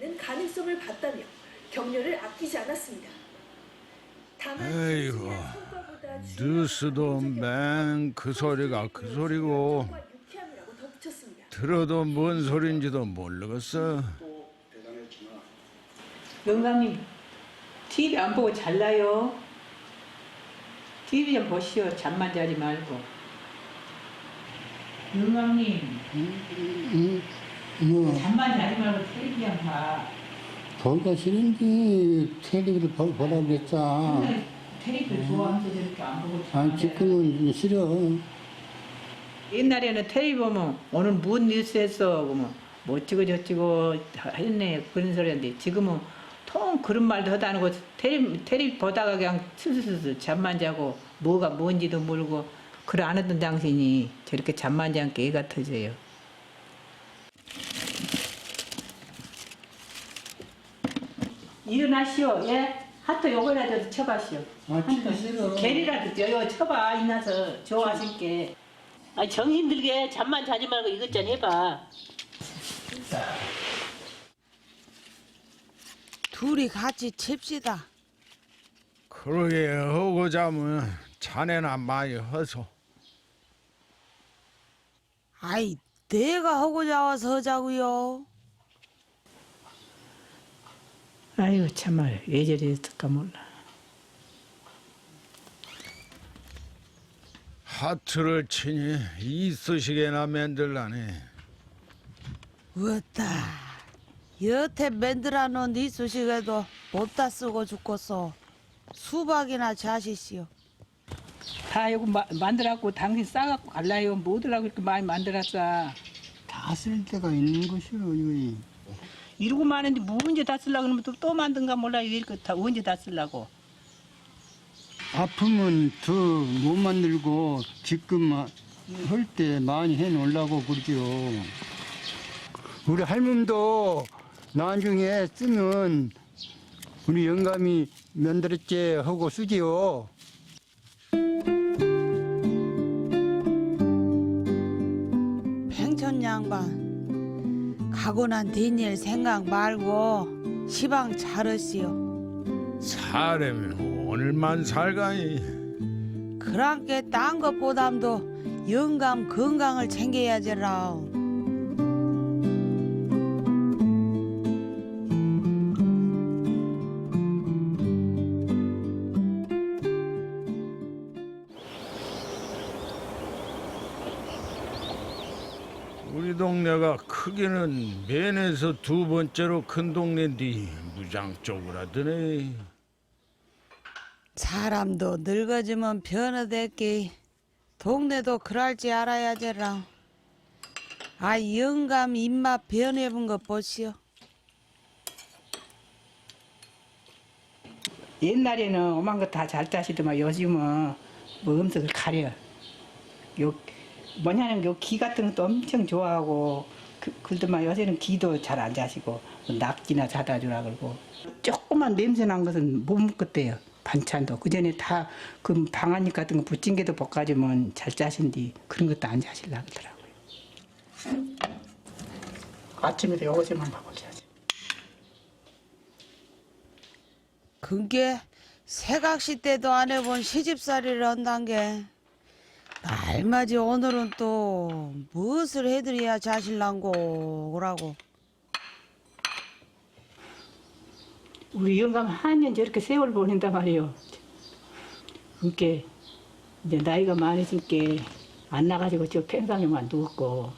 있는 가능성을 봤다며 격려를 아끼지 않았습니다. 다만 에이구, 뉴스도 맨 그 소리가 그 소리고 정과 유쾌함이라고 덧붙였습니다. 들어도 뭔 소린지도 모르겠어. 영감님 TV 안 보고 잘나요? TV 좀 보시오. 잠만 자지 말고. 영감님 뭐 잠만 자지 말고 좀 봐. 보기가 싫은데 텔레비를 보- 보라고 그랬잖아. 맨날 테레비를 좋아하면서 저렇게 안 보고 아 자지. 지금은 싫어. 옛날에는 텔레비 보면 오늘 무슨 뉴스에서 뭐 어찌고 저찌고 했네 그런 소리였는데 지금은 통 그런 말도 하고 텔레비, 텔레비 보다가 그냥 슬슬슬 잠만 자고 뭐가 뭔지도 모르고 그래 안 했던 당신이 저렇게 잠만 자니까 애가 터져요. 일어나시오, 예? 하트 요거라도 쳐봐시오. 아 진짜 싫어. 개리라도 요 쳐봐 이나서 좋아하실게. 아, 정 힘들게 잠만 자지 말고 이것 좀 해봐. 둘이 같이 칩시다. 그러게 하고 자면 자네나 많이 허소. 아이, 내가 하고 자 와서 하자고요. 아이고 참말 왜 저랬을까 몰라. 하트를 치니 이쑤시개나 만들라네. 으따, 여태 만들어 놓은 네 수식에도 못다 쓰고 죽겠어. 수박이나 자시시오. 다 이거 마, 만들었고 당신 싸갖고 갈라요. 뭐들라고 이렇게 많이 만들었어. 다쓸 때가 있는 것이요 이거. 이러고 많은데 뭐 언제 다 쓰려고 그러면 또, 또 만든가 몰라. 이렇게 다 언제 다 쓰려고. 아프면 더 못 만들고 지금 할 때 많이 해 놓으려고 그러죠. 우리 할멈도 나중에 쓰면 우리 영감이 만들었지 하고 쓰지요. 팽천 양반, 가고 난 뒷일 생각 말고 시방 차르시오. 사람이 오늘만 살가니 그랑께 딴 것보담도 영감 건강을 챙겨야지라. 동네가 크기는 맨에서 두 번째로 큰 동네인데 무장 쪼그라드네. 사람도 늙어지면 변화됐기 동네도 그럴지 알아야지라 아 영감 입맛 변해본 것 보시오 옛날에는 오만 거 다잘 따시더만 요즘은 뭐 음식을 가려. 요 뭐냐면 요 기 같은 것도 엄청 좋아하고 그, 그러더만 요새는 기도 잘 안 자시고 뭐 낙지나 사다 주라 그러고 조그만 냄새 난 것은 못 먹겠대요. 반찬도 그 전에 다 그 방아잎 같은 거 부침개도 볶아주면 잘 짜신디 그런 것도 안 자실라 그러더라고요. 아침에도 밥을 자지. 그게 새각시 때도 안 해본 시집살이를 한단 게 날맞이 오늘은 또 무엇을 해드려야 자실랑고 오라고 우리 영감 한년 저렇게 세월 보낸단 말이에요. 그게 이제 나이가 많으니까 안 나가지고 저 평상에만 누웠고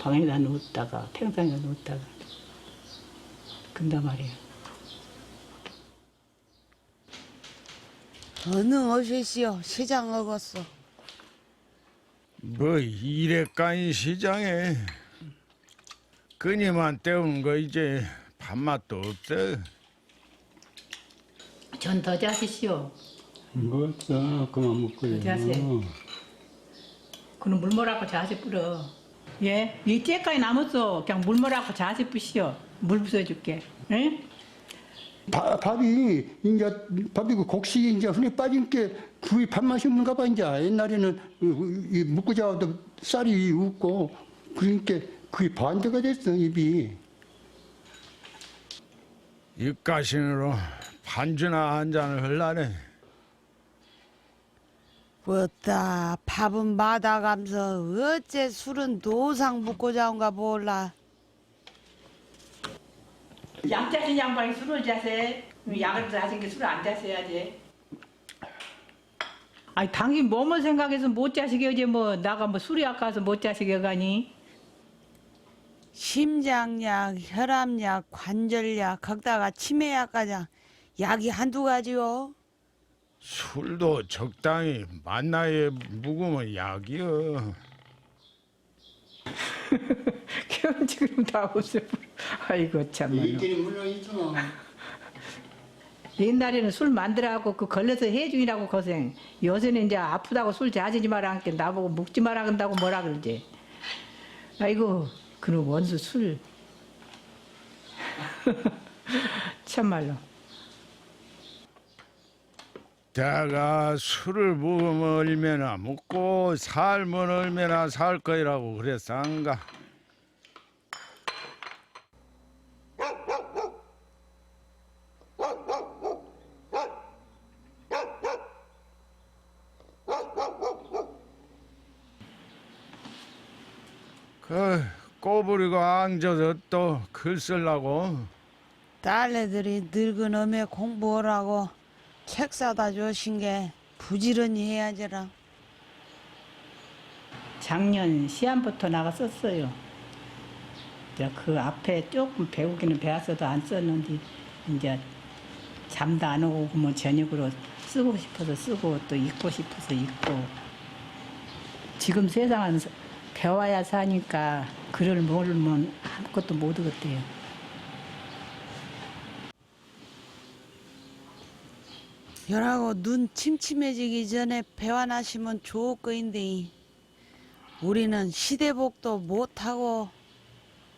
방에다 누웠다가 평상에 누웠다가 근단 말이에요. 어느 오시시오 시장 먹었어 뭐 이래까지 시장에 끈이만 때우는 거 이제 밥맛도 없어. 전더 자시시오. 먹었어. 그만 먹고요. 자세. 그는 물모라고 자세 뿌려. 예? 이 째까지 남았어. 그냥 물모라고 자세 뿌시오. 물 부숴줄게. 응? 바- 밥이 이제 밥이 그 곡식이 이제 흔히 빠진 게 그게 밥맛이 없는가 봐 이제. 옛날에는 이- 이 묵고 자도 쌀이 웃고 그러니까 그게 반대가 됐어 입이. 입가신으로 반주나 한 잔을 흘라네. 뭐다. 밥은 받아가면서 어째 술은 노상 붓고 자 온가 몰라 약 자신 양반이 술을 자세. 약을 자신 게 술을 안 자세야지. 아니 당신 뭐뭐 생각해서 못 자시게 어제 뭐 나가 뭐 술이 아까워서 못 자시게 가니? 심장약 혈압약 관절약 거기다가 치매약까지 약이 한두 가지요 술도 적당히 만나에 묵으면 약이여. 그럼 지금 다 없어. 아이고 참말로. 이들이 물론 있어. 옛날에는 술 만들어갖고 그 걸려서 해중이라고 고생. 요새는 이제 아프다고 술 자지지 마라 하니까 나보고 묵지 마라 한다고 뭐라 그러지. 아이고 그놈 원수 술. 참말로. 내가 술을 먹으면 얼마나 먹고 살면 얼마나 살 거이라고 그랬상가. 그 앙져서 또글 쓰려고. 딸내들이 늙은 엄에 공부하라고 책 사다 주신 게 부지런히 해야지라. 작년 시안부터 나갔었어요. 이제 그 앞에 조금 배우기는 배웠어도 안 썼는데 이제 잠도 안 오고 뭐 저녁으로 쓰고 싶어서 쓰고 또 읽고 싶어서 읽고. 지금 세상은 배워야 사니까 글을 모르면 아무것도 못 얻었대요. 열하고 눈 침침해지기 전에 배환하시면 좋을 거인데 우리는 시대복도 못하고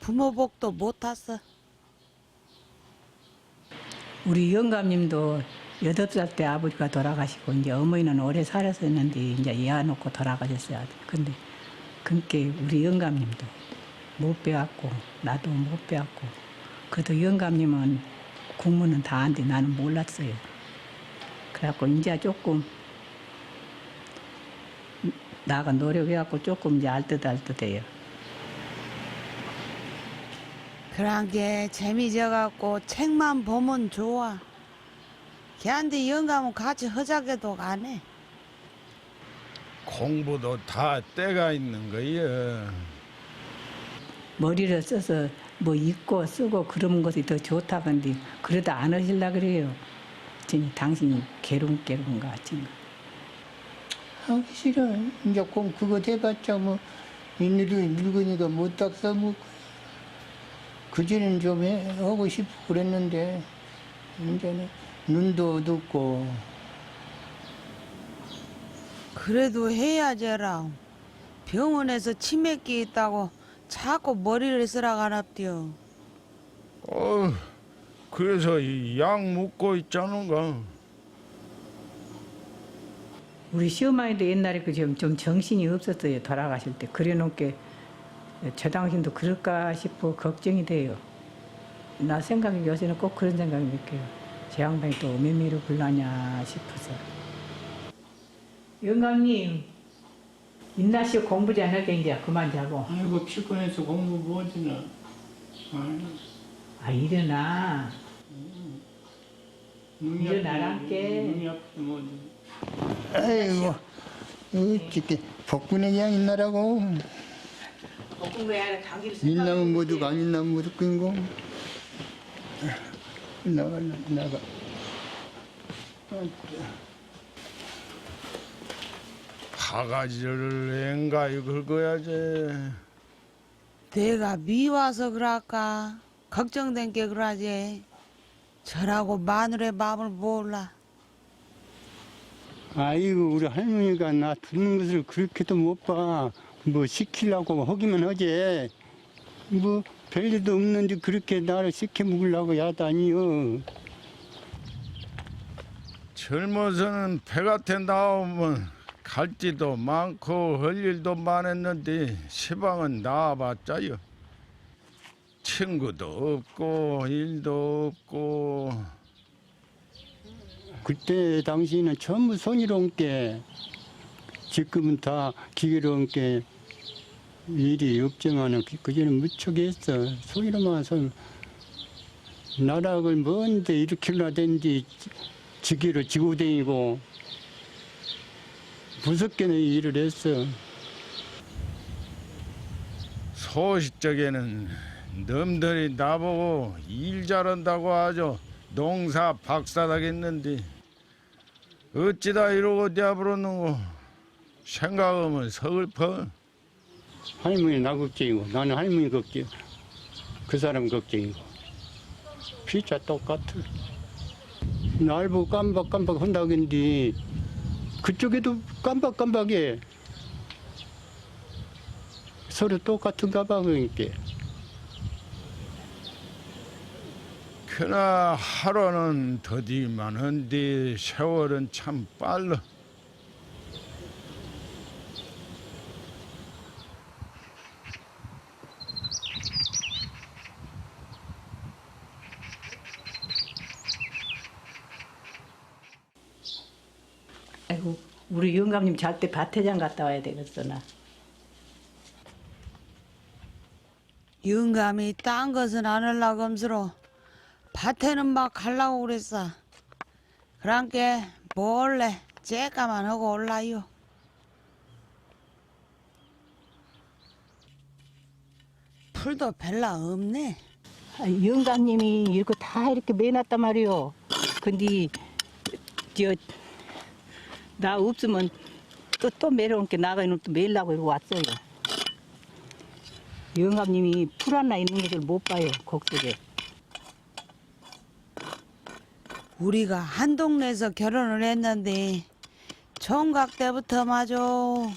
부모복도 못 탔어 우리 영감님도 여덟 살 때 아버지가 돌아가시고 이제 어머니는 오래 살았었는데 이제 이아 놓고 돌아가셨어요. 근데 그게 우리 영감님도 못 배웠고 나도 못 배웠고 그래도 영감님은 국문은 다 안돼 나는 몰랐어요. 그래갖고 이제 조금 나가 노력해갖고 조금 이제 알듯 알듯 해요. 그런 게 재미져갖고 책만 보면 좋아 걔한테 영감은 같이 허작해도 안 해 공부도 다 때가 있는 거야. 머리를 써서 뭐 읽고 쓰고 그런 것이 더 좋다 근데 그래도 안 하실라 그래요. 진이 당신이 괴롱괴롱 같은 거. 하기 싫어. 이제 공 그거 해봤자 뭐 이늘이 늙으니까 못 닦서 뭐 그전엔 좀 해, 하고 싶고 그랬는데 이제는 눈도 어둡고 그래도 해야지라 병원에서 치매기 있다고 자꾸 머리를 쓰라 가랍디요 어, 그래서 이약 먹고 있자는가. 우리 시어머니도 옛날에 그좀 좀 정신이 없었어요. 돌아가실 때 그래놓게 저 당신도 그럴까 싶어 걱정이 돼요. 나 생각이 요새는 꼭 그런 생각이 느껴요. 제 양반이 또 어메미로 불나냐 싶어서. 영감님, 인나씨 공부 좀 하게 이제 그만 자고. 아이고 피곤해서 공부 뭐하지나 아 일어나. 눈이 일어나란께. 눈이 아프지 뭐지? 아이고 어떻게 복분에 그냥 있나라고. 공부해야 당기를 있나면 모두가 안 있나면 모두 끈고 나가 나가 바가지를 앵가이 긁어야지. 내가 미워서 그럴까 걱정된 게 그러지 저라고 마누의 마음을 몰라 아이고 우리 할머니가 나 듣는 것을 그렇게도 못 봐. 뭐 시키려고 하기만 하지. 뭐 별일도 없는데 그렇게 나를 시켜 먹으려고 야다니요. 젊어서는 배가 나오면 갈지도 많고 할 일도 많았는데 시방은 나와봤자요. 친구도 없고 일도 없고 그때 당시에는 전부 손이로운 게 지금은 다 기계로운 게 일이 없지만은 그- 그전에 무척 했어. 손이로만 손 나락을 먼데 일으키려 된디 지기를 지고 다니고 무섭게는 일을 했어. 소식적에는 놈들이 나보고 일 잘한다고 하죠. 농사 박사다겠는데 어찌다 이러고 내버려놓고 생각하면 서글퍼. 할머니 나 걱정이고 나는 할머니 걱정. 그 사람 걱정이고. 피자 똑같아. 날 보고 깜박깜박 한다겠는데 그쪽에도 깜박깜박해. 서로 똑같은가 봐 그러니까. 그나 하루는 더디 많은데 세월은 참 빨라. 아이고 우리 영감님 잘 때 밭회장 갔다 와야 되겠어 나. 영감이 딴 것은 안 하려고 엄스러 밭에는 막 가려고 그랬어. 그랑께 몰래 째까만 하고 올라요. 풀도 별로 없네. 아, 영감님이 이거 다 이렇게 매놨단 말이요. 근데 저 나 없으면 또 또 매려온 게 나가는 또 매려고 이러고 왔어요. 영감님이 풀 하나 있는 것을 못 봐요 곡 속에. 우리가 한 동네에서 결혼을 했는데 총각 때부터 마저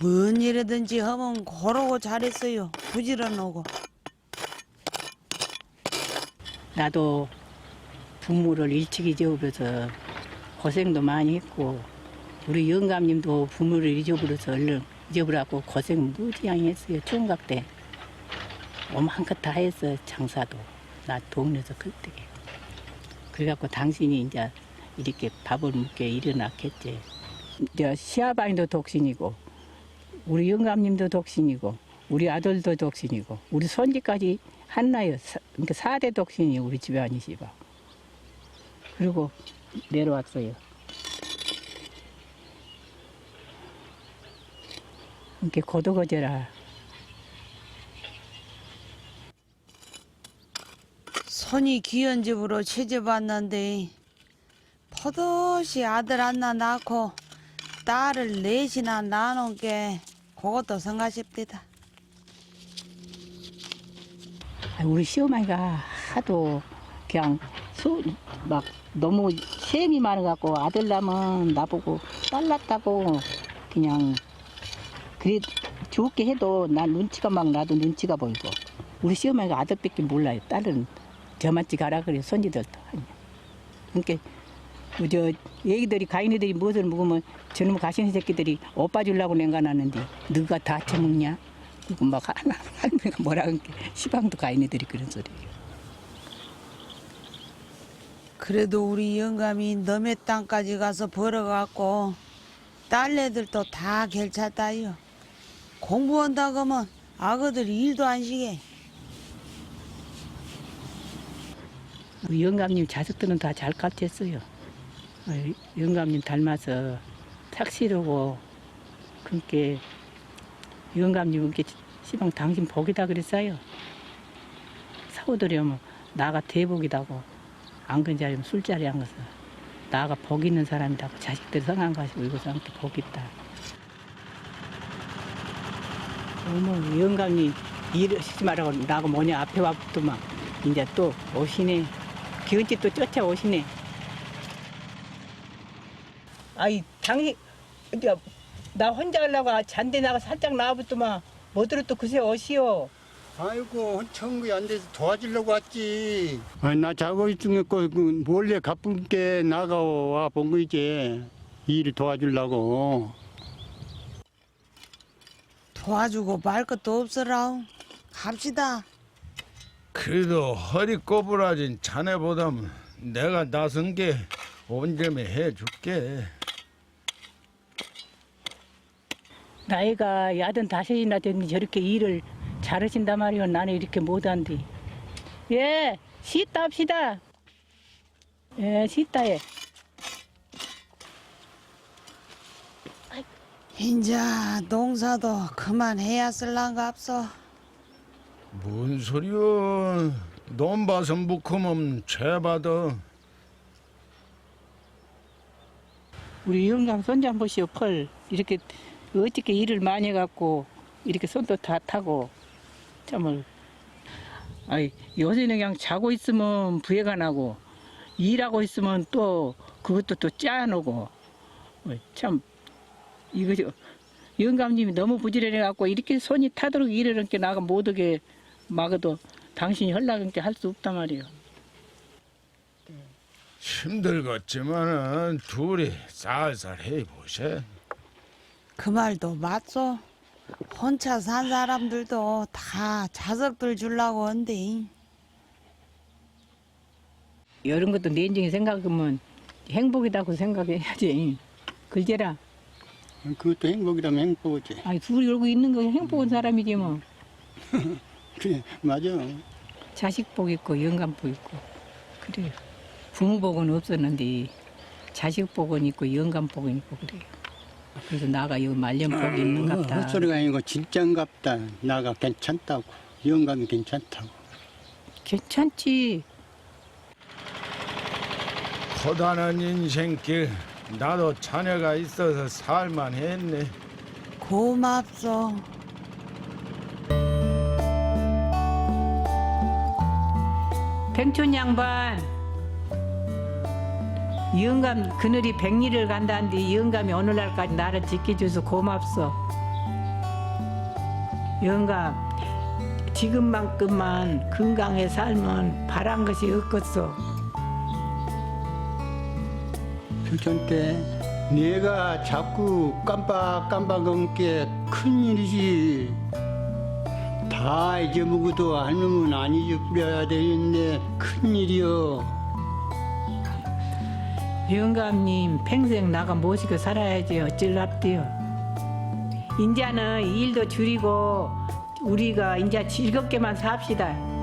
뭔 일이든지 하면 고르고 잘했어요. 부지런하고. 나도 부모를 일찍 잊어버려서 고생도 많이 했고 우리 영감님도 부모를 잊어버려서 얼른 잊어버려갖고 고생 무지하게 했어요 총각 때 오만큼 다 했어 장사도 나 동네에서 클때게 그래갖고 당신이 이제 이렇게 밥을 먹게 일어났겠지 이제 시아바이도 독신이고 우리 영감님도 독신이고 우리 아들도 독신이고 우리 손지까지 한나요. 사- 그러니까 4대 독신이 우리 집안이시봐. 그리고 내려왔어요. 이렇게 고도거제라. 손이 귀한 집으로 시집 왔는데 포도시 아들 하나 낳고 딸을 넷이나 낳아놓은 게 그것도 성가십니다. 아, 우리 시어머니가 하도 그냥 소, 막 너무 셈이 많아갖고 아들 낳으면 나보고 딸 낳다고 그냥 그래 좋게 해도 난 눈치가 막 나도 눈치가 보이고 우리 시어머니가 아들밖에 몰라요. 딸은 저만치 가라 그래 손지들도 그러니까 저 애기들이 가인이들이 무엇을 먹으면 저놈 가시는 새끼들이 오빠 주려고 냉가놨는데 너가 다 처먹냐? 그리고 막 하나 할머니가 뭐라 그러니까 시방도 가인이들이 그런 소리예요. 그래도 우리 영감이 너의 땅까지 가서 벌어갖고 딸내들도 다 결찼다요. 공부한다고 하면 아거들이 일도 안 시게. 영감님 자식들은 다 잘. 어, 영감님 닮아서 착실하고 그렇게 영감님 그렇게 시방 당신 복이다 그랬어요. 사고들이 오면 나가 대복이다고 안 그자리면 술자리 안 가서 나가 복 있는 사람이다고 자식들 성한 가시고 이거서한테 복 있다. 어머 영감님 일하시지 말라고 나가 뭐냐 앞에 와부터만 이제 또 오시네. 기운집 또 쫓아오시네. 아이 당신 이제 나 혼자 가려고 잔데 나가 살짝 나와부터만 뭐들어 또 그새 오시오. 아이고 청구이 안 돼서 도와주려고 왔지. 아니 나 자고 있으면 그 몰래 가쁘게 나가와 본 거이지. 일 도와주려고. 도와주고 말 것도 없어라. 갑시다. 그래도 허리 꼬부라진 자네보다는 내가 나선 게 온점에 해줄게. 나이가 야든 다섯이나 됐는데 저렇게 일을 잘하신단 말이오. 나는 이렇게 못한디. 예, 씻다 합시다. 예, 씻다 해. 인자 농사도 그만해야 없어. 뭔 소리여? 돈 봐서 묵으면 죄받아. 우리 영감 손자 한 보시오, 펄. 이렇게 어떻게 일을 많이 해갖고 이렇게 손도 다 타고 참을. 아이 요새는 그냥 자고 있으면 부해가 나고 일하고 있으면 또 그것도 또 짜놓고 어, 참 이거 저 영감님이 너무 부지런해갖고 이렇게 손이 타도록 일을 이렇게 나가 못하게 막아도 당신이 헐락하게 할 수 없단 말이에요. 힘들겠지만은 둘이 쌀쌀 해보세. 그 말도 맞소. 혼자 산 사람들도 다 자석들 주려고 한대. 이런 것도 내 인생에 생각하면 행복이다고 생각해야지. 글재라. 그것도 행복이라면 행복이지. 아니 둘이 이러고 있는 거 행복한 사람이지 뭐. 그래, 맞아. 자식 복 있고 영감 복 있고 그래요. 부모 복은 없었는데 자식 복은 있고 영감 복은 있고 그래요. 그래서 나가 여기 말년 복이 있는갑다. 헛소리가 아니고 진짠갑다. 나가 괜찮다고. 영감이 괜찮다고. 괜찮지. 고단한 인생길 나도 자녀가 있어서 살만 했네. 고맙소. 백촌 양반. 영감 그늘이 백리를 간다는데 영감이 어느 날까지 나를 지켜줘서 고맙소. 영감 지금만큼만 건강해 살면 바란 것이 없겠소. 때 내가 자꾸 깜빡깜빡한 게 큰일이지. 다 잊어먹어도 않으면 안 잊어버려야 되는데 큰일이요. 영감님 평생 나가 모시고 살아야지 어쩔랍디요. 인자는 일도 줄이고 우리가 인자 즐겁게만 삽시다.